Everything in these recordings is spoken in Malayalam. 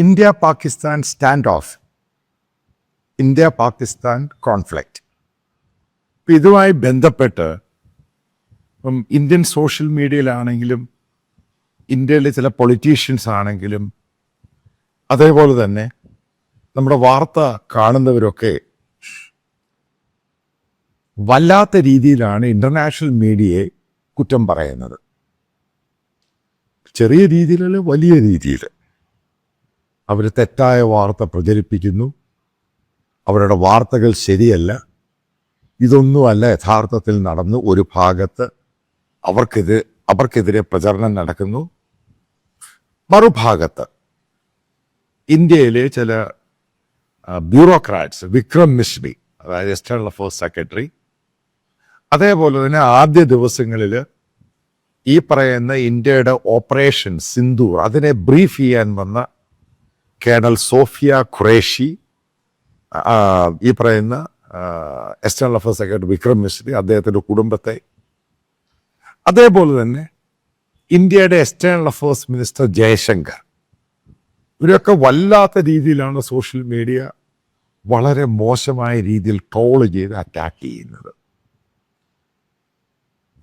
India Pakistan stand off India Pakistan conflict ഇപ്പം ഇതുമായി ബന്ധപ്പെട്ട് ഇപ്പം ഇന്ത്യൻ സോഷ്യൽ മീഡിയയിലാണെങ്കിലും ഇന്ത്യയിലെ ചില പൊളിറ്റീഷ്യൻസ് ആണെങ്കിലും അതേപോലെ തന്നെ നമ്മുടെ വാർത്ത കാണുന്നവരൊക്കെ വല്ലാത്ത രീതിയിലാണ് ഇന്റർനാഷണൽ മീഡിയയെ കുറ്റം പറയുന്നത്. ചെറിയ രീതിയിലല്ല വലിയ രീതിയിൽ അവർ തെറ്റായ വാർത്ത പ്രചരിപ്പിക്കുന്നു. അവരുടെ വാർത്തകൾ ശരിയല്ല. ഇതൊന്നുമല്ല യഥാർത്ഥത്തിൽ നടന്നു ഒരു ഭാഗത്ത് അവർക്കെതിരെ അവർക്കെതിരെ പ്രചരണം നടക്കുന്നു. മറുഭാഗത്ത് ഇന്ത്യയിലെ ചില ബ്യൂറോക്രാറ്റ്സ് വിക്രം മിശ്രി അതായത് എക്സ്റ്റേണൽ അഫേഴ്സ് സെക്രട്ടറി അതേപോലെ തന്നെ ആദ്യ ദിവസങ്ങളിൽ ഈ പറയുന്ന ഇന്ത്യയുടെ ഓപ്പറേഷൻ സിന്ധൂർ അതിനെ ബ്രീഫ് ചെയ്യാൻ വന്ന കേണൽ സോഫിയ ഖുറേഷി ഈ പറയുന്ന external affairs secretary Vikram Misri അദ്ദേഹത്തിന്റെ കുടുംബത്തെ. അതേപോലെ തന്നെ ഇന്ത്യയുടെ എക്സ്റ്റേണൽ അഫയേഴ്സ് മിനിസ്റ്റർ ജയശങ്കർ. ഇവരൊക്കെ വല്ലാത്ത രീതിയിലാണ് സോഷ്യൽ മീഡിയ വളരെ മോശമായ രീതിയിൽ ട്രോൾ ചെയ്ത് അറ്റാക്ക് ചെയ്യുന്നത്.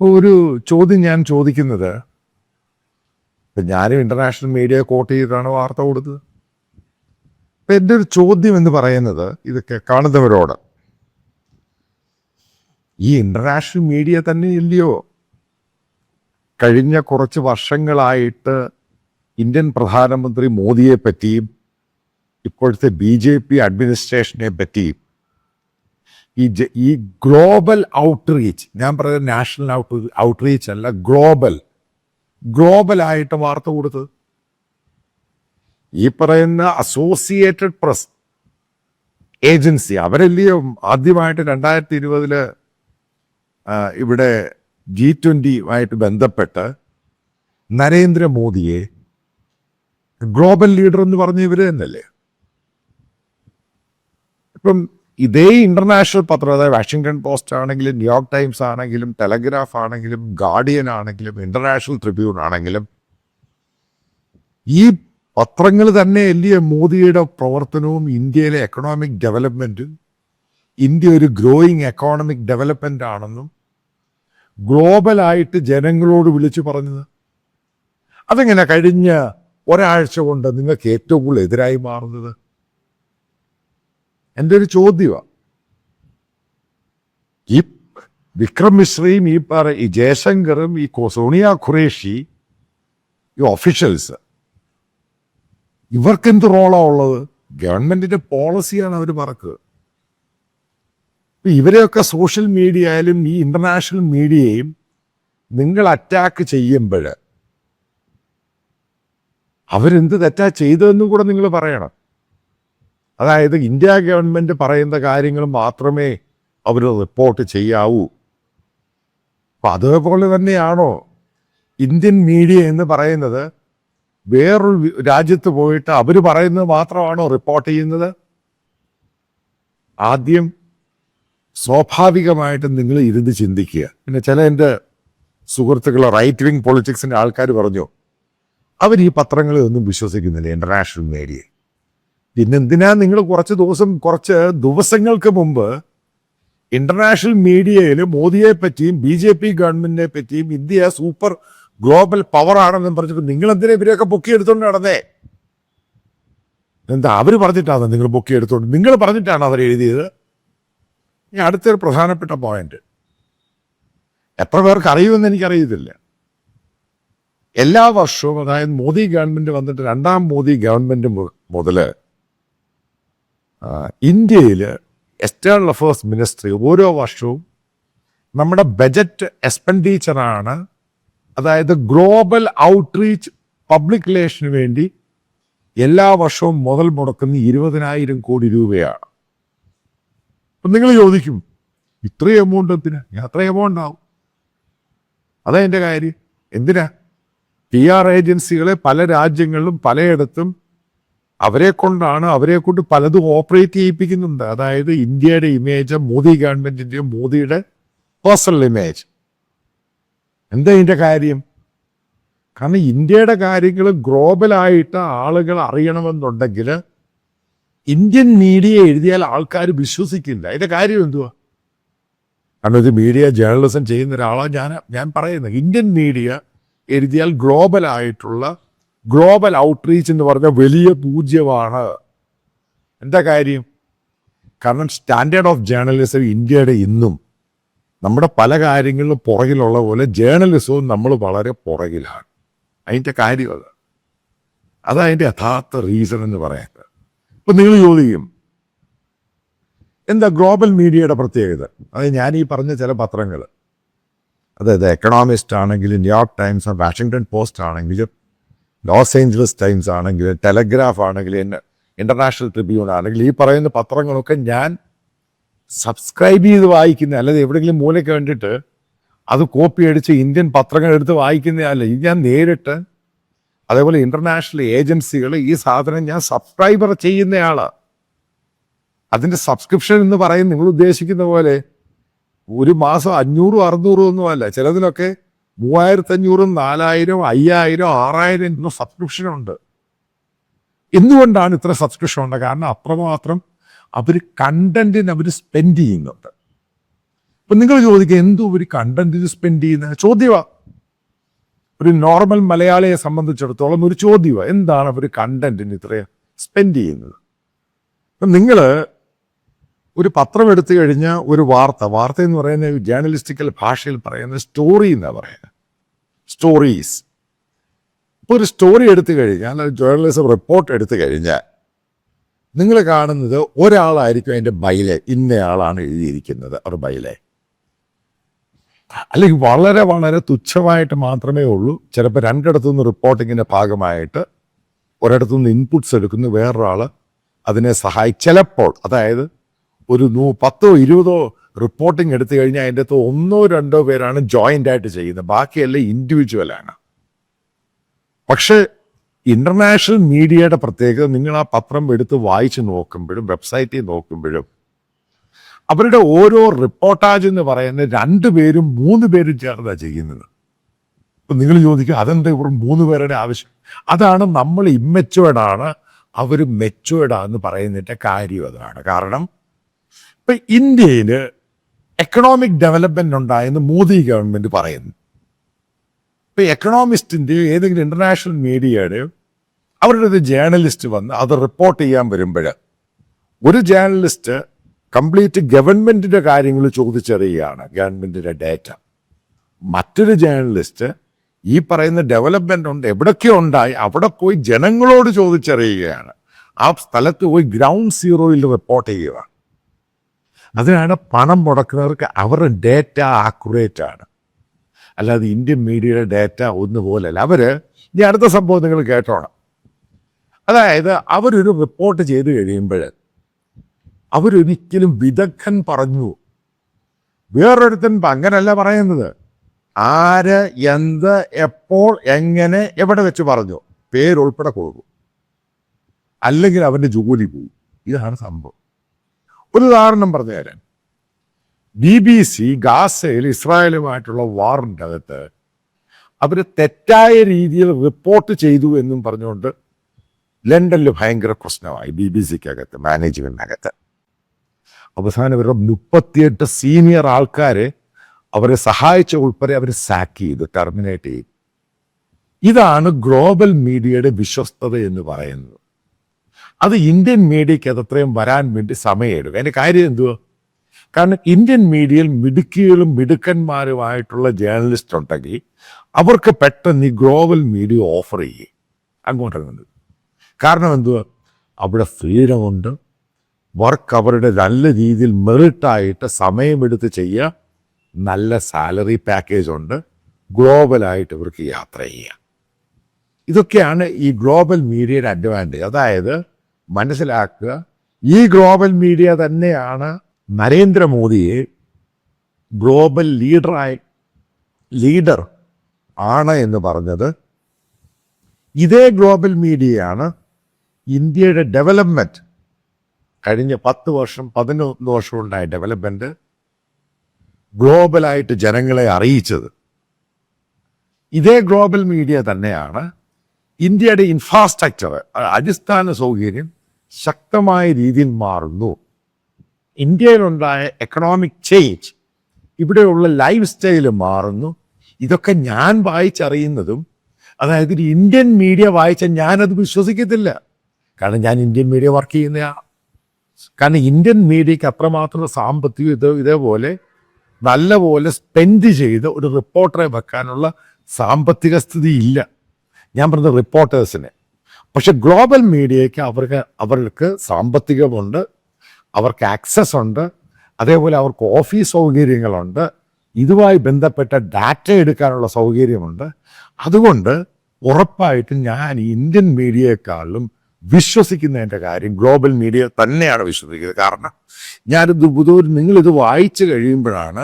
ഒരു ചോദ്യം ഞാൻ ചോദിക്കുന്നത് ഞാനും ഇന്റർനാഷണൽ മീഡിയ കോട്ട് ചെയ്തിട്ടാണ് വാർത്ത കൊടുത്തത്. അപ്പൊ എന്റെ ഒരു ചോദ്യം എന്ന് പറയുന്നത് ഇതൊക്കെ കാണുന്നവരോട്. ഈ ഇന്റർനാഷണൽ മീഡിയ തന്നെ ഇല്ലയോ? കഴിഞ്ഞ കുറച്ച് വർഷങ്ങളായിട്ട് ഇന്ത്യൻ പ്രധാനമന്ത്രി മോദിയെ പറ്റിയും ഇപ്പോഴത്തെ ബി ജെ പി അഡ്മിനിസ്ട്രേഷനെ പറ്റിയും ഈ ഈ ഗ്ലോബൽ ഔട്ട്റീച്ച് ഞാൻ പറയുന്നത് നാഷണൽ ഔട്ട് ഔട്ട്റീച്ച് അല്ല ഗ്ലോബൽ ആയിട്ട് വാർത്ത കൊടുത്തത് ഈ പറയുന്ന അസോസിയേറ്റഡ് പ്രസ് ഏജൻസി അവരല്ലയോ ആദ്യമായിട്ട് രണ്ടായിരത്തി ഇരുപതിൽ ഇവിടെ ജി ട്വന്റിയുമായിട്ട് ബന്ധപ്പെട്ട് നരേന്ദ്രമോദിയെ ഗ്ലോബൽ ലീഡർ എന്ന് പറഞ്ഞ ഇവർ തന്നെയല്ലേ? ഇപ്പം ഇതേ ഇന്റർനാഷണൽ പത്രം അതായത് വാഷിങ്ടൺ പോസ്റ്റ് ആണെങ്കിലും ന്യൂയോർക്ക് ടൈംസ് ആണെങ്കിലും ടെലഗ്രാഫ് ആണെങ്കിലും ഗാർഡിയൻ ആണെങ്കിലും ഇന്റർനാഷണൽ ട്രിബ്യൂൺ ആണെങ്കിലും ഈ പത്രങ്ങൾ തന്നെ അല്ലയോ മോദിയുടെ പ്രവർത്തനവും ഇന്ത്യയിലെ എക്കണോമിക് ഡെവലപ്മെന്റും ഇന്ത്യ ഒരു ഗ്രോയിങ് എക്കോണമിക് ഡെവലപ്മെന്റ് ആണെന്നും ഗ്ലോബലായിട്ട് ജനങ്ങളോട് വിളിച്ചു പറഞ്ഞത്. അതെങ്ങനെ കഴിഞ്ഞ ഒരാഴ്ച കൊണ്ട് നിങ്ങൾക്ക് ഏറ്റവും കൂടുതൽ എതിരായി മാറുന്നത്? എന്റെ ഒരു ചോദ്യമാണ് ഈ വിക്രം മിശ്രയും ഈ പറ ഈ ജയശങ്കറും ഈ സോണിയ ഖുറേഷി ഈ ഒഫീഷ്യൽസ് ഇവർക്കെന്ത് റോളാണ് ഉള്ളത്? ഗവൺമെന്റിന്റെ പോളിസിയാണ് അവർ പറക്കുക ഇപ്പൊ ഇവരെയൊക്കെ സോഷ്യൽ മീഡിയ ആയാലും ഈ ഇന്റർനാഷണൽ മീഡിയയും നിങ്ങൾ അറ്റാക്ക് ചെയ്യുമ്പോൾ അവരെന്ത് തെറ്റാ ചെയ്തതെന്നും കൂടെ നിങ്ങൾ പറയണം. അതായത് ഇന്ത്യ ഗവൺമെന്റ് പറയുന്ന കാര്യങ്ങൾ മാത്രമേ അവർ റിപ്പോർട്ട് ചെയ്യാവൂ. അപ്പൊ അതേപോലെ തന്നെയാണോ ഇന്ത്യൻ മീഡിയ എന്ന് പറയുന്നത്? വേറൊരു രാജ്യത്ത് പോയിട്ട് അവർ പറയുന്നത് മാത്രമാണോ റിപ്പോർട്ട് ചെയ്യുന്നത്? ആദ്യം സ്വാഭാവികമായിട്ടും നിങ്ങൾ ഇരുന്ന് ചിന്തിക്കുക. പിന്നെ ചില എന്റെ സുഹൃത്തുക്കൾ റൈറ്റ് വിങ് പൊളിറ്റിക്സിന്റെ ആൾക്കാർ പറഞ്ഞു അവർ ഈ പത്രങ്ങളെ ഒന്നും വിശ്വസിക്കുന്നില്ല ഇന്റർനാഷണൽ മീഡിയ പിന്നെന്തിനാ നിങ്ങൾ കുറച്ച് ദിവസം കുറച്ച് ദിവസങ്ങൾക്ക് മുമ്പ് ഇന്റർനാഷണൽ മീഡിയയിൽ മോദിയെ പറ്റിയും ബി ജെ പി ഗവൺമെന്റിനെ പറ്റിയും ഇന്ത്യ സൂപ്പർ ഗ്ലോബൽ പറഞ്ഞിട്ട് നിങ്ങൾ എന്തിനാ ഇവരെയൊക്കെ പൊക്കിയെടുത്തോണ്ട് നടന്നേ? എന്താ അവർ പറഞ്ഞിട്ടാണ് നിങ്ങൾ പൊക്കിയെടുത്തോണ്ട്? നിങ്ങൾ പറഞ്ഞിട്ടാണ് അവർ എഴുതിയത്? ഇനി അടുത്തൊരു പ്രധാനപ്പെട്ട പോയിന്റ് എത്ര പേർക്ക് അറിയുമെന്ന് എനിക്കറിയത്തില്ല. എല്ലാ വർഷവും അതായത് മോദി ഗവൺമെന്റ് വന്നിട്ട് രണ്ടാം മോദി ഗവൺമെന്റ് മുതൽ ഇന്ത്യയിൽ എക്സ്റ്റേണൽ അഫയേഴ്സ് മിനിസ്ട്രി ഓരോ വർഷവും നമ്മുടെ ബജറ്റ് എക്സ്പെൻഡിച്ചറാണ് അതായത് ഗ്ലോബൽ ഔട്ട്റീച്ച് പബ്ലിക് റിലേഷന് വേണ്ടി എല്ലാ വർഷവും മുതൽ മുടക്കുന്ന ഇരുപതിനായിരം കോടി രൂപയാണ്. അപ്പം നിങ്ങൾ ചോദിക്കും ഇത്രയും എമൗണ്ട് എന്തിനാ? ഞാൻ അത്രയും എമൗണ്ട് ആവും. അതാ എന്റെ കാര്യം. എന്തിനാ? പി ആർ ഏജൻസികളെ പല രാജ്യങ്ങളിലും പലയിടത്തും അവരെ കൊണ്ടാണ് അവരെ കൊണ്ട് പലതും ഓപ്പറേറ്റ് ചെയ്യിപ്പിക്കുന്നുണ്ട്. അതായത് ഇന്ത്യയുടെ ഇമേജ് മോദി ഗവൺമെന്റിന്റെയും മോദിയുടെ പേഴ്സണൽ ഇമേജ് എന്താ ഇതിന്റെ കാര്യം? കാരണം ഇന്ത്യയുടെ കാര്യങ്ങൾ ഗ്ലോബലായിട്ട് ആളുകൾ അറിയണമെന്നുണ്ടെങ്കിൽ ഇന്ത്യൻ മീഡിയ എഴുതിയാൽ ആൾക്കാർ വിശ്വസിക്കില്ല. അതിന്റെ കാര്യം എന്തുവാ? കാരണം ഇത് മീഡിയ ജേർണലിസം ചെയ്യുന്ന ഒരാളാണ് ഞാൻ ഞാൻ പറയുന്നത്. ഇന്ത്യൻ മീഡിയ എഴുതിയാൽ ഗ്ലോബലായിട്ടുള്ള ഗ്ലോബൽ ഔട്ട്റീച്ച് എന്ന് പറഞ്ഞ വലിയ പൂജ്യമാണ്. എന്താ കാര്യം? കാരണം സ്റ്റാൻഡേർഡ് ഓഫ് ജേർണലിസം ഇന്ത്യയുടെ ഇന്നും നമ്മുടെ പല കാര്യങ്ങളിലും പുറകിലുള്ള പോലെ ജേർണലിസവും നമ്മൾ വളരെ പുറകിലാണ്. അതിന്റെ കാര്യം അത്. അതതിന്റെ യഥാർത്ഥ റീസൺ എന്ന് പറയുന്നത് ഇപ്പം നിങ്ങൾ ചോദിക്കും എന്താ ഗ്ലോബൽ മീഡിയയുടെ പ്രത്യേകത? അതായത് ഞാൻ ഈ പറഞ്ഞ ചില പത്രങ്ങൾ. അതായത് എക്കണോമിസ്റ്റ് ആണെങ്കിലും New York Times Washington Post ആണെങ്കിലും ലോസ് ഏഞ്ചലസ് ടൈംസ് ആണെങ്കിലും ടെലഗ്രാഫ് ആണെങ്കിലും ഇന്റർനാഷണൽ ട്രിബ്യൂൺ ആണെങ്കിലും ഈ പറയുന്ന പത്രങ്ങളൊക്കെ ഞാൻ സബ്സ്ക്രൈബ് ചെയ്ത് വായിക്കുന്ന. അല്ലാതെ എവിടെയെങ്കിലും മൂലയ്ക്ക് വേണ്ടിയിട്ട് അത് കോപ്പി അടിച്ച് ഇന്ത്യൻ പത്രങ്ങൾ എടുത്ത് വായിക്കുന്നതല്ല ഇത് ഞാൻ നേരിട്ട് അതേപോലെ ഇന്റർനാഷണൽ ഏജൻസികൾ ഈ സാധനം ഞാൻ സബ്സ്ക്രൈബർ ചെയ്യുന്നയാളാണ് അതിന്റെ സബ്സ്ക്രിപ്ഷൻ എന്ന് പറയുന്നത് നിങ്ങൾ ഉദ്ദേശിക്കുന്ന പോലെ ഒരു മാസം അഞ്ഞൂറും അറുന്നൂറും ഒന്നും അല്ല. ചിലതിലൊക്കെ മൂവായിരത്തി അഞ്ഞൂറും നാലായിരം അയ്യായിരം ആറായിരം എന്നും സബ്സ്ക്രിപ്ഷൻ ഉണ്ട്. എന്തുകൊണ്ടാണ് ഇത്ര സബ്സ്ക്രിപ്ഷൻ ഉണ്ട് കാരണം അത്രമാത്രം അവർ കണ്ടന്റിന് അവർ സ്പെൻഡ് ചെയ്യുന്നുണ്ട്. ഇപ്പൊ നിങ്ങൾ ചോദിക്കുക എന്തോ ഒരു കണ്ടന്റിന് സ്പെൻഡ് ചെയ്യുന്ന? ചോദ്യമാ. ഒരു നോർമൽ മലയാളിയെ സംബന്ധിച്ചിടത്തോളം ഒരു ചോദ്യമാ. എന്താണ് അവർ കണ്ടന്റിന് ഇത്ര സ്പെൻഡ് ചെയ്യുന്നത്? അപ്പം നിങ്ങൾ ഒരു പത്രം എടുത്തു കഴിഞ്ഞാൽ ഒരു വാർത്ത വാർത്ത എന്ന് പറയുന്ന ജേർണലിസ്റ്റിക്കൽ ഭാഷയിൽ പറയുന്ന സ്റ്റോറി എന്നാ പറയുന്നത്. സ്റ്റോറീസ് ഇപ്പോൾ ഒരു സ്റ്റോറി എടുത്തു കഴിഞ്ഞാൽ ജേർണലിസം റിപ്പോർട്ട് എടുത്തു കഴിഞ്ഞാൽ നിങ്ങൾ കാണുന്നത് ഒരാളായിരിക്കും അതിന്റെ ബൈലെ. ഇന്നയാളാണ് എഴുതിയിരിക്കുന്നത് അവർ ബൈലെ. അല്ലെങ്കിൽ വളരെ വളരെ തുച്ഛമായിട്ട് മാത്രമേ ഉള്ളൂ. ചിലപ്പോൾ രണ്ടിടത്തു നിന്ന് റിപ്പോർട്ടിങ്ങിന്റെ ഭാഗമായിട്ട് ഒരിടത്തു നിന്ന് ഇൻപുട്സ് എടുക്കുന്നു. വേറൊരാൾ അതിനെ സഹായി ചിലപ്പോൾ അതായത് ഒരു നൂ പത്തോ ഇരുപതോ റിപ്പോർട്ടിംഗ് എടുത്തു കഴിഞ്ഞാൽ അതിന്റെ അകത്ത് ഒന്നോ രണ്ടോ പേരാണ് ജോയിന്റ് ആയിട്ട് ചെയ്യുന്നത്. ബാക്കിയെല്ലാം ഇൻഡിവിജ്വലാണ് പക്ഷേ ഇന്റർനാഷണൽ മീഡിയയുടെ പ്രത്യേകത നിങ്ങൾ ആ പത്രം എടുത്ത് വായിച്ച് നോക്കുമ്പോഴും വെബ്സൈറ്റിൽ നോക്കുമ്പോഴും അവരുടെ ഓരോ റിപ്പോർട്ടാജ് എന്ന് പറയുന്ന രണ്ടു പേരും മൂന്ന് പേരും ചേർന്നാണ് ചെയ്യുന്നത്. അപ്പൊ നിങ്ങൾ ചോദിക്കുക അതെന്താ ഇവർ മൂന്ന് പേരുടെ ആവശ്യം? അതാണ് നമ്മൾ ഇമ്മച്ചുവേർഡ് ആണ് അവർ മെച്ചുവേർഡ് ആണെന്ന് പറയുന്നതിന്റെ കാര്യം അതാണ്. കാരണം ഇപ്പൊ ഇന്ത്യയിൽ എക്കണോമിക് ഡെവലപ്മെന്റ് ഉണ്ടായെന്ന് മോദി ഗവൺമെന്റ് പറയുന്നു. ഇപ്പൊ എക്കണോമിസ്റ്റിന്റെയോ ഏതെങ്കിലും ഇന്റർനാഷണൽ മീഡിയയുടെയോ അവരുടെ ഒരു ജേർണലിസ്റ്റ് വന്ന് അത് റിപ്പോർട്ട് ചെയ്യാൻ വരുമ്പോൾ ഒരു ജേർണലിസ്റ്റ് കംപ്ലീറ്റ് ഗവൺമെന്റിന്റെ കാര്യങ്ങൾ ചോദിച്ചറിയുകയാണ് ഗവൺമെന്റിന്റെ ഡേറ്റ മറ്റൊരു ജേർണലിസ്റ്റ് ഈ പറയുന്ന ഡെവലപ്മെന്റ് ഉണ്ട് എവിടെയൊക്കെ ഉണ്ടായി അവിടെ പോയി ജനങ്ങളോട് ചോദിച്ചറിയുകയാണ്. ആ സ്ഥലത്ത് പോയി ഗ്രൗണ്ട് സീറോയിൽ റിപ്പോർട്ട് ചെയ്യുക. അതിനാണ് പണം മുടക്കുന്നവർക്ക് അവരുടെ ഡേറ്റ ആക്യുറേറ്റ് ആണ്. അല്ലാതെ ഇന്ത്യൻ മീഡിയയുടെ ഡേറ്റ ഒന്നുപോലല്ല. അവർ ഇനി അടുത്ത സംഭവം നിങ്ങൾ കേട്ടോണം. അതായത് അവരൊരു റിപ്പോർട്ട് ചെയ്തു കഴിയുമ്പോൾ അവരൊരിക്കലും വിദഗ്ധൻ പറഞ്ഞു. വേറൊരുത്തൻ അങ്ങനല്ല പറയുന്നത്. ആര് എന്ത് എപ്പോൾ എങ്ങനെ എവിടെ വെച്ച് പറഞ്ഞു. പേരുൾപ്പെടെ കൊടുക്കും. അല്ലെങ്കിൽ അവന്റെ ജോലി പോകും. ഇതാണ് സംഭവം. ഒരു ഉദാഹരണം പറഞ്ഞു തരാൻ ബി ബി സി ഗാസയിൽ ഇസ്രായേലുമായിട്ടുള്ള വാറിന്റെ അകത്ത് അവർ തെറ്റായ രീതിയിൽ റിപ്പോർട്ട് ചെയ്തു എന്നും പറഞ്ഞുകൊണ്ട് ലണ്ടനിൽ ഭയങ്കര പ്രശ്നമായി ബി ബി സിക്കകത്ത് മാനേജ്മെന്റിനകത്ത്. അവസാനം ഇവരുടെ മുപ്പത്തിയെട്ട് സീനിയർ ആൾക്കാരെ അവരെ സഹായിച്ച ഉൾപ്പെടെ അവർ സാക്ക് ചെയ്തു ടെർമിനേറ്റ് ചെയ്തു. ഇതാണ് ഗ്ലോബൽ മീഡിയയുടെ വിശ്വസ്തത എന്ന് പറയുന്നത്. അത് ഇന്ത്യൻ മീഡിയയ്ക്ക് അതത്രയും വരാൻ വേണ്ടി സമയമെടുക്കും. അതിന്റെ കാര്യം എന്തുവാ? കാരണം ഇന്ത്യൻ മീഡിയയിൽ മിടുക്കികളും മിടുക്കന്മാരുമായിട്ടുള്ള ജേർണലിസ്റ്റ് ഉണ്ടെങ്കിൽ അവർക്ക് പെട്ടെന്ന് ഈ ഗ്ലോബൽ മീഡിയ ഓഫർ ചെയ്യും. അങ്ങോട്ടങ്ങനെ കാരണം എന്തുവാ? അവിടെ ഫ്രീഡമുണ്ട് വർക്ക് അവരുടെ നല്ല രീതിയിൽ മെറിറ്റായിട്ട് സമയമെടുത്ത് ചെയ്യുക നല്ല സാലറി പാക്കേജ് ഉണ്ട്. ഗ്ലോബലായിട്ട് ഇവർക്ക് യാത്ര ചെയ്യാം. ഇതൊക്കെയാണ് ഈ ഗ്ലോബൽ മീഡിയയുടെ അഡ്വാന്റേജ് അതായത് മനസ്സിലാക്കുക ഈ ഗ്ലോബൽ മീഡിയ തന്നെയാണ് നരേന്ദ്രമോദിയെ ഗ്ലോബൽ ലീഡറായി ലീഡർ ആണ് എന്ന് പറഞ്ഞത്. ഇതേ ഗ്ലോബൽ മീഡിയയാണ് ഇന്ത്യയുടെ ഡെവലപ്മെന്റ് കഴിഞ്ഞ പത്ത് വർഷം പതിനൊന്ന് വർഷം ഉണ്ടായ ഡെവലപ്മെന്റ് ഗ്ലോബലായിട്ട് ജനങ്ങളെ അറിയിച്ചത്. ഇതേ ഗ്ലോബൽ മീഡിയ തന്നെയാണ് ഇന്ത്യയുടെ ഇൻഫ്രാസ്ട്രക്ചർ അടിസ്ഥാന സൗകര്യം ശക്തമായ രീതിയിൽ മാറുന്നു. ഇന്ത്യയിലുണ്ടായ എക്കണോമിക് ചേഞ്ച് ഇവിടെയുള്ള ലൈഫ് സ്റ്റൈൽ മാറുന്നു. ഇതൊക്കെ ഞാൻ വായിച്ചറിയുന്നതും അതായത് ഇന്ത്യൻ മീഡിയ വായിച്ച ഞാനത് വിശ്വസിക്കത്തില്ല. കാരണം ഞാൻ ഇന്ത്യൻ മീഡിയ വർക്ക് ചെയ്യുന്ന കാരണം ഇന്ത്യൻ മീഡിയയ്ക്ക് അത്രമാത്രം സാമ്പത്തികം ഇത് ഇതേപോലെ നല്ലപോലെ സ്പെൻഡ് ചെയ്ത് ഒരു റിപ്പോർട്ടറെ വെക്കാനുള്ള സാമ്പത്തിക സ്ഥിതി ഇല്ല. ഞാൻ പറഞ്ഞ റിപ്പോർട്ടേഴ്സിനെ പക്ഷെ ഗ്ലോബൽ മീഡിയയ്ക്ക് അവർക്ക് അവർക്ക് സാമ്പത്തികമുണ്ട് അവർക്ക് ആക്സസ് ഉണ്ട് അതേപോലെ അവർക്ക് ഓഫീസ് സൗകര്യങ്ങളുണ്ട് ഇതുമായി ബന്ധപ്പെട്ട ഡാറ്റ എടുക്കാനുള്ള സൗകര്യമുണ്ട്. അതുകൊണ്ട് ഉറപ്പായിട്ടും ഞാൻ ഇന്ത്യൻ മീഡിയയെക്കാളും വിശ്വസിക്കുന്നതിന്റെ കാര്യം ഗ്ലോബൽ മീഡിയ തന്നെയാണ് വിശ്വസിക്കുന്നത്. കാരണം ഞാനിത് ബുധൂർ നിങ്ങളിത് വായിച്ചു കഴിയുമ്പോഴാണ്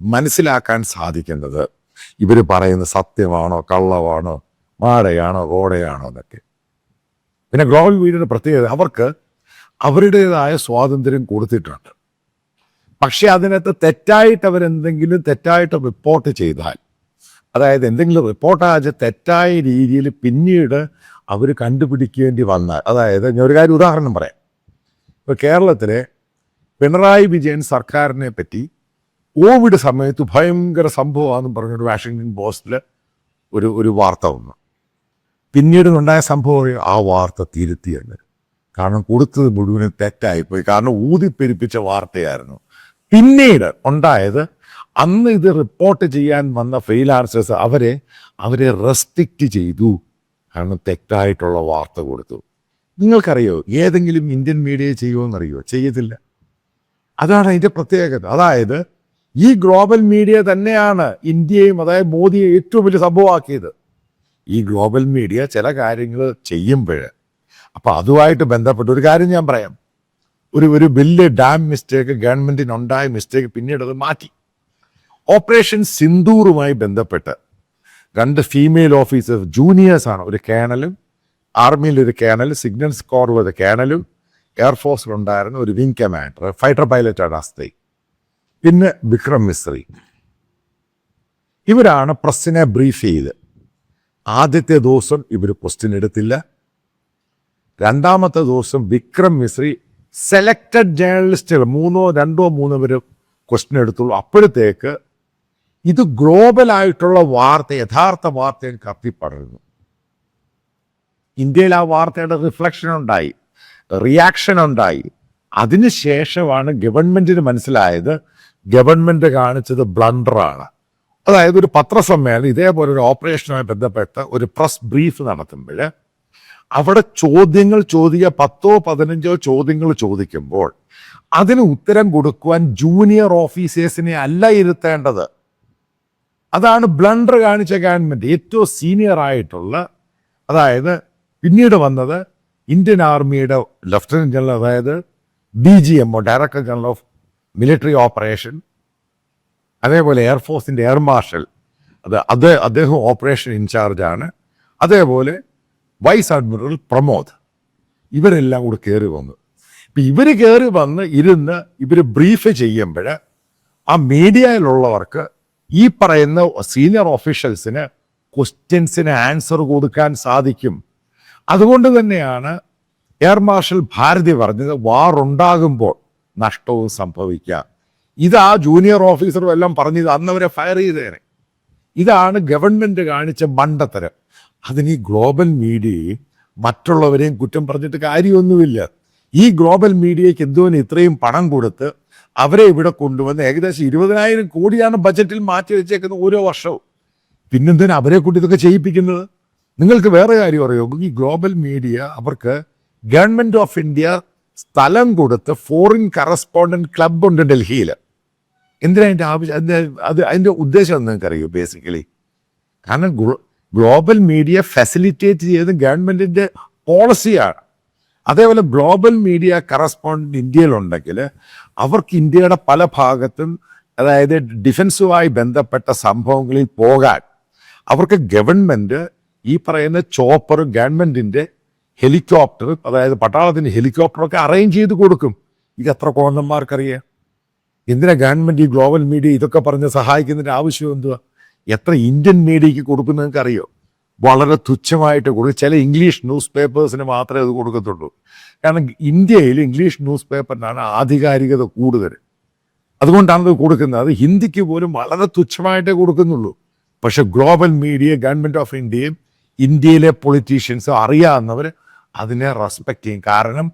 മനസ്സിലാക്കാൻ സാധിക്കുന്നത്. ഇവർ പറയുന്ന സത്യമാണോ കള്ളമാണോ മാടയാണോ ഓടയാണോ എന്നൊക്കെ. പിന്നെ ഗ്ലോബൽ മീഡിയയുടെ പ്രത്യേകത അവർക്ക് അവരുടേതായ സ്വാതന്ത്ര്യം കൊടുത്തിട്ടുണ്ട്. പക്ഷേ അതിനകത്ത് തെറ്റായിട്ട് അവരെന്തെങ്കിലും തെറ്റായിട്ട് റിപ്പോർട്ട് ചെയ്താൽ അതായത് എന്തെങ്കിലും റിപ്പോർട്ടാച്ച് തെറ്റായ രീതിയിൽ പിന്നീട് അവർ കണ്ടുപിടിക്കേണ്ടി വന്നാൽ അതായത് ഞാൻ ഒരു കാര്യം ഉദാഹരണം പറയാം. ഇപ്പോൾ കേരളത്തിലെ പിണറായി വിജയൻ സർക്കാരിനെ പറ്റി കോവിഡ് സമയത്ത് ഭയങ്കര സംഭവമാണെന്ന് പറഞ്ഞൊരു വാഷിങ്ടൺ പോസ്റ്റിൽ ഒരു ഒരു വാർത്ത വന്നു. പിന്നീട് ഉണ്ടായ സംഭവം ആ വാർത്ത തിരുത്തിയാണ്. കാരണം കൊടുത്തത് മുഴുവനും തെറ്റായിപ്പോയി. കാരണം ഊതിപ്പെരിപ്പിച്ച വാർത്തയായിരുന്നു. പിന്നീട് ഉണ്ടായത് അന്ന് ഇത് റിപ്പോർട്ട് ചെയ്യാൻ വന്ന ഫ്രീലാൻസേഴ്സ് അവരെ അവരെ റെസ്ട്രിക്റ്റ് ചെയ്തു. കാരണം തെറ്റായിട്ടുള്ള വാർത്ത കൊടുത്തു. നിങ്ങൾക്കറിയോ ഏതെങ്കിലും ഇന്ത്യൻ മീഡിയ ചെയ്യുമെന്നറിയോ ചെയ്യത്തില്ല. അതാണ് അതിന്റെ പ്രത്യേകത. അതായത് ഈ ഗ്ലോബൽ മീഡിയ തന്നെയാണ് ഇന്ത്യയും അതായത് മോദിയെ ഏറ്റവും വലിയ സംഭവമാക്കിയത്. ഈ ഗ്ലോബൽ മീഡിയ ചില കാര്യങ്ങൾ ചെയ്യുമ്പോൾ അപ്പോൾ അതുമായിട്ട് ബന്ധപ്പെട്ട് ഒരു കാര്യം ഞാൻ പറയാം. ഒരു ഒരു വലിയ ഡാം മിസ്റ്റേക്ക് ഗവൺമെന്റിനുണ്ടായ മിസ്റ്റേക്ക് പിന്നീട് അത് മാറ്റി. ഓപ്പറേഷൻ സിന്ദൂറുമായി ബന്ധപ്പെട്ട് രണ്ട് ഫീമെയിൽ ഓഫീസേഴ്സ് ആണ്. ഒരു കേണലും ആർമിയിൽ ഒരു കേണൽ സിഗ്നൽ സ്കോറിൽ ഒരു കേണലും എയർഫോഴ്സിലുണ്ടായിരുന്ന ഒരു വിങ് കമാൻഡർ ഫൈറ്റർ പൈലറ്റാണ് അസ്തൈ പിന്നെ വിക്രം മിശ്രി ഇവരാണ് പ്രസ്സിനെ ബ്രീഫ് ചെയ്ത്. ആദ്യത്തെ ദിവസം ഇവർ ക്വസ്റ്റ്യൻ എടുത്തില്ല. രണ്ടാമത്തെ ദിവസം വിക്രം മിശ്രി സെലക്റ്റഡ് ജേർണലിസ്റ്റുകൾ മൂന്നോ രണ്ടോ മൂന്നോ പേര് ക്വസ്റ്റ്യൻ എടുത്തുള്ളൂ. അപ്പോഴത്തേക്ക് ഇത് ഗ്ലോബൽ ആയിട്ടുള്ള വാർത്ത യഥാർത്ഥ വാർത്തയും കത്തിപ്പടരുന്നു. ഇന്ത്യയിൽ ആ വാർത്തയുടെ റിഫ്ലക്ഷൻ ഉണ്ടായി റിയാക്ഷൻ ഉണ്ടായി. അതിനുശേഷമാണ് ഗവൺമെന്റിന് മനസ്സിലായത് ഗവൺമെന്റ് കാണിച്ചത് ബ്ലണ്ടറാണ് അതായത് ഒരു പത്രസമ്മേളനം ഇതേപോലെ ഒരു ഓപ്പറേഷനുമായി ബന്ധപ്പെട്ട ഒരു പ്രസ് ബ്രീഫ് നടത്തുമ്പോൾ അവിടെ ചോദ്യങ്ങൾ ചോദിക്കുക പത്തോ പതിനഞ്ചോ ചോദ്യങ്ങൾ ചോദിക്കുമ്പോൾ അതിന് ഉത്തരം കൊടുക്കുവാൻ ജൂനിയർ ഓഫീസേഴ്സിനെ അല്ല ഇരുത്തേണ്ടത്. അതാണ് ബ്ലണ്ടർ കാണിച്ച ഗവൺമെന്റ് ഏറ്റവും സീനിയർ ആയിട്ടുള്ള അതായത് പിന്നീട് വന്നത് ഇന്ത്യൻ ആർമിയുടെ ലഫ്റ്റനന്റ് ജനറൽ അതായത് D G M O director general of military operation അതേപോലെ എയർഫോഴ്സിന്റെ എയർ മാർഷൽ അത് അത് അദ്ദേഹം ഓപ്പറേഷൻ ഇൻചാർജാണ് അതേപോലെ വൈസ് അഡ്മിറൽ പ്രമോദ്. ഇവരെല്ലാം കൂടെ കയറി വന്നു. ഇപ്പം ഇവർ കയറി വന്ന് ഇരുന്ന് ഇവർ ബ്രീഫ് ചെയ്യുമ്പോൾ ആ മീഡിയയിലുള്ളവർക്ക് ഈ പറയുന്ന സീനിയർ ഓഫീഷ്യൽസിന് ക്വസ്റ്റ്യൻസിന് ആൻസർ കൊടുക്കാൻ സാധിക്കും. അതുകൊണ്ട് തന്നെയാണ് എയർ മാർഷൽ ഭാരതി പറഞ്ഞത് വാർ ഉണ്ടാകുമ്പോൾ നഷ്ടവും സംഭവിക്കാം. ഇത് ആ ജൂനിയർ ഓഫീസറും എല്ലാം പറഞ്ഞത് അന്നവരെ ഫയർ ചെയ്തേനെ. ഇതാണ് ഗവൺമെന്റ് കാണിച്ച മണ്ടത്തരം. അതിന് ഈ ഗ്ലോബൽ മീഡിയയും മറ്റുള്ളവരെയും കുറ്റം പറഞ്ഞിട്ട് കാര്യമൊന്നുമില്ല. ഈ ഗ്ലോബൽ മീഡിയയ്ക്ക് എന്തോന്ന് ഇത്രയും പണം കൊടുത്ത് അവരെ ഇവിടെ കൊണ്ടുവന്ന് ഏകദേശം ഇരുപതിനായിരം കോടിയാണ് ബജറ്റിൽ മാറ്റി വെച്ചേക്കുന്നത് ഓരോ വർഷവും. പിന്നെന്തിനാ അവരെ കൊണ്ട് ഇതൊക്കെ ചെയ്യിപ്പിക്കുന്നത്? നിങ്ങൾക്ക് വേറെ കാര്യം അറിയോ? ഈ ഗ്ലോബൽ മീഡിയ അവർക്ക് ഗവൺമെന്റ് ഓഫ് ഇന്ത്യ സ്ഥലം കൊടുത്ത് ഫോറിൻ കറസ്പോണ്ടന്റ് ക്ലബ് ഉണ്ട് ഡൽഹിയിൽ എന്തിനാ അതിന്റെ ആവശ്യം അത് അതിന്റെ ഉദ്ദേശം നിങ്ങൾക്ക് അറിയോ ബേസിക്കലി കാരണം ഗ്ലോബൽ മീഡിയ ഫെസിലിറ്റേറ്റ് ചെയ്ത് ഗവൺമെന്റിന്റെ പോളിസിയാണ് അതേപോലെ ഗ്ലോബൽ മീഡിയ കറസ്പോണ്ടന്റ് ഇന്ത്യയിലുണ്ടെങ്കിൽ അവർക്ക് ഇന്ത്യയുടെ പല ഭാഗത്തും അതായത് ഡിഫൻസുമായി ബന്ധപ്പെട്ട സംഭവങ്ങളിൽ പോകാൻ അവർക്ക് ഗവൺമെന്റ് ഈ പറയുന്ന ചോപ്പർ ഗവൺമെന്റിന്റെ ഹെലികോപ്റ്റർ അതായത് പട്ടാളത്തിന്റെ ഹെലികോപ്റ്ററൊക്കെ അറേഞ്ച് ചെയ്ത് കൊടുക്കും. ഇത് എത്ര കോന്നന്മാർക്കറിയാം എന്തിനാ ഗവൺമെന്റ് ഈ ഗ്ലോബൽ മീഡിയ ഇതൊക്കെ പറഞ്ഞ് സഹായിക്കുന്നതിന്റെ ആവശ്യം എന്തുവാ? എത്ര ഇന്ത്യൻ മീഡിയയ്ക്ക് കൊടുക്കുന്നതെന്ന് നിങ്ങൾക്ക് അറിയോ വളരെ തുച്ഛമായിട്ട് കൊടുക്കും. ചില ഇംഗ്ലീഷ് ന്യൂസ് പേപ്പേഴ്സിന് മാത്രമേ അത് കൊടുക്കത്തുള്ളൂ. കാരണം ഇന്ത്യയിൽ ഇംഗ്ലീഷ് ന്യൂസ് പേപ്പറിനാണ് ആധികാരികത കൂടുതൽ. അതുകൊണ്ടാണ് അത് കൊടുക്കുന്നത്. അത് ഹിന്ദിക്ക് പോലും വളരെ തുച്ഛമായിട്ടേ കൊടുക്കുന്നുള്ളൂ. പക്ഷെ ഗ്ലോബൽ മീഡിയ ഗവൺമെന്റ് ഓഫ് ഇന്ത്യയും ഇന്ത്യയിലെ പൊളിറ്റീഷ്യൻസും അറിയാവുന്നവർ അതിനെ റെസ്പെക്റ്റ് ചെയ്യും. കാരണം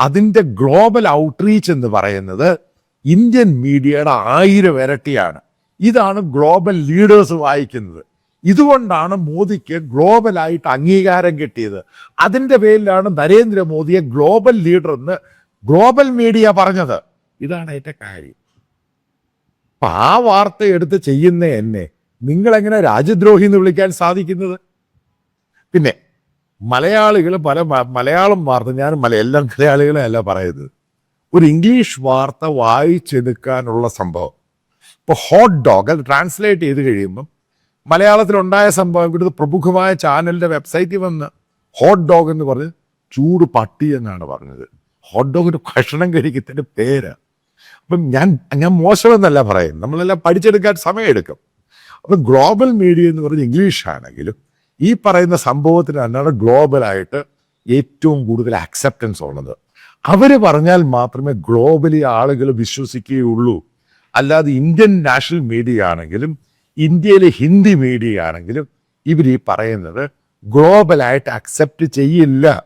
അതിന്റെ ഗ്ലോബൽ ഔട്ട്റീച്ച് എന്ന് പറയുന്നത് ഇന്ത്യൻ മീഡിയയുടെ ആയിരം ഇരട്ടിയാണ്. ഇതാണ് ഗ്ലോബൽ ലീഡേഴ്സ് വായിക്കുന്നത്. ഇതുകൊണ്ടാണ് മോദിക്ക് ഗ്ലോബലായിട്ട് അംഗീകാരം കിട്ടിയത്. അതിന്റെ പേരിലാണ് നരേന്ദ്രമോദിയെ ഗ്ലോബൽ ലീഡർ എന്ന് ഗ്ലോബൽ മീഡിയ പറഞ്ഞത്. ഇതാണ് അതിന്റെ കാര്യം. അപ്പൊ ആ വാർത്ത എടുത്ത് ചെയ്യുന്ന എന്നെ. നിങ്ങൾ എങ്ങനെ രാജ്യദ്രോഹി എന്ന് വിളിക്കാൻ സാധിക്കുന്നത്? പിന്നെ മലയാളികൾ പല മലയാളം വാർത്ത ഞാൻ മല എല്ലാ മലയാളികളെ അല്ല പറയുന്നത്. ഒരു ഇംഗ്ലീഷ് വാർത്ത വായിച്ചെടുക്കാനുള്ള സംഭവം. ഇപ്പോൾ ഹോട്ട് ഡോഗ് അത് ട്രാൻസ്ലേറ്റ് ചെയ്ത് കഴിയുമ്പം മലയാളത്തിലുണ്ടായ സംഭവം ഇവിടുത്തെ പ്രമുഖമായ ചാനലിന്റെ വെബ്സൈറ്റിൽ വന്ന് ഹോട്ട് ഡോഗ് എന്ന് പറഞ്ഞ് ചൂട് പട്ടി എന്നാണ് പറഞ്ഞത്. ഹോട്ട് ഡോഗിന്റെ ഭക്ഷണം കഴിക്കത്തിന്റെ പേര്. അപ്പം ഞാൻ ഞാൻ മോശമെന്നല്ല പറയുന്നത്. നമ്മളെല്ലാം പഠിച്ചെടുക്കാൻ സമയമെടുക്കും. അപ്പം ഗ്ലോബൽ മീഡിയ എന്ന് പറഞ്ഞ് ഇംഗ്ലീഷ് ആണെങ്കിലും ഈ പറയുന്ന സംഭവത്തിന് തന്നെയാണ് ഗ്ലോബലായിട്ട് ഏറ്റവും കൂടുതൽ അക്സെപ്റ്റൻസ് ഉള്ളത്. അവർ പറഞ്ഞാൽ മാത്രമേ ഗ്ലോബലി ആളുകൾ വിശ്വസിക്കുകയുള്ളൂ. അല്ലാതെ ഇന്ത്യൻ നാഷണൽ മീഡിയ ആണെങ്കിലും ഇന്ത്യയിലെ ഹിന്ദി മീഡിയ ആണെങ്കിലും ഇവർ ഈ പറയുന്നത് ഗ്ലോബലായിട്ട് അക്സെപ്റ്റ് ചെയ്യില്ല.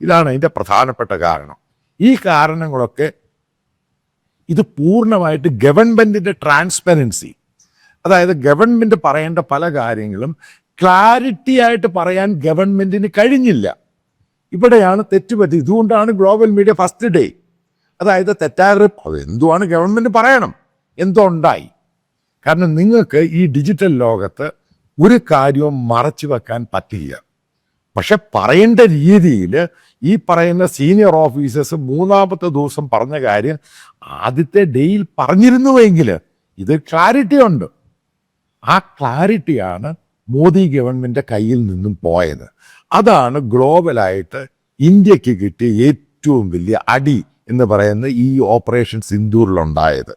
ഇതാണ് അതിന്റെ പ്രധാനപ്പെട്ട കാരണം. ഈ കാരണങ്ങളൊക്കെ ഇത് പൂർണമായിട്ട് ഗവൺമെന്റിന്റെ ട്രാൻസ്പെറൻസി അതായത് ഗവൺമെന്റ് പറയേണ്ട പല കാര്യങ്ങളും ക്ലാരിറ്റി ആയിട്ട് പറയാൻ ഗവൺമെന്റിന് കഴിഞ്ഞില്ല. ഇവിടെയാണ് തെറ്റുപറ്റി. ഇതുകൊണ്ടാണ് ഗ്ലോബൽ മീഡിയ ഫസ്റ്റ് ഡേ അതായത് തെറ്റായ അത് എന്തുവാണ് ഗവൺമെന്റ് പറയണം? എന്തോ ഉണ്ടായി. കാരണം നിങ്ങൾക്ക് ഈ ഡിജിറ്റൽ ലോകത്ത് ഒരു കാര്യവും മറച്ചു വെക്കാൻ പറ്റില്ല. പക്ഷെ പറയേണ്ട രീതിയിൽ ഈ പറയുന്ന സീനിയർ ഓഫീസേഴ്സ് മൂന്നാമത്തെ ദിവസം പറഞ്ഞ കാര്യം ആദ്യത്തെ ഡേയിൽ പറഞ്ഞിരുന്നുവെങ്കിൽ ഇത് ക്ലാരിറ്റി ഉണ്ട്. ആ ക്ലാരിറ്റിയാണ് മോദി ഗവൺമെന്റിന്റെ കയ്യിൽ നിന്നും പോയത്. അതാണ് ഗ്ലോബലായിട്ട് ഇന്ത്യയ്ക്ക് കിട്ടിയ ഏറ്റവും വലിയ അടി എന്ന് പറയുന്ന ഈ ഓപ്പറേഷൻ സിന്ദൂറിലുണ്ടായത്.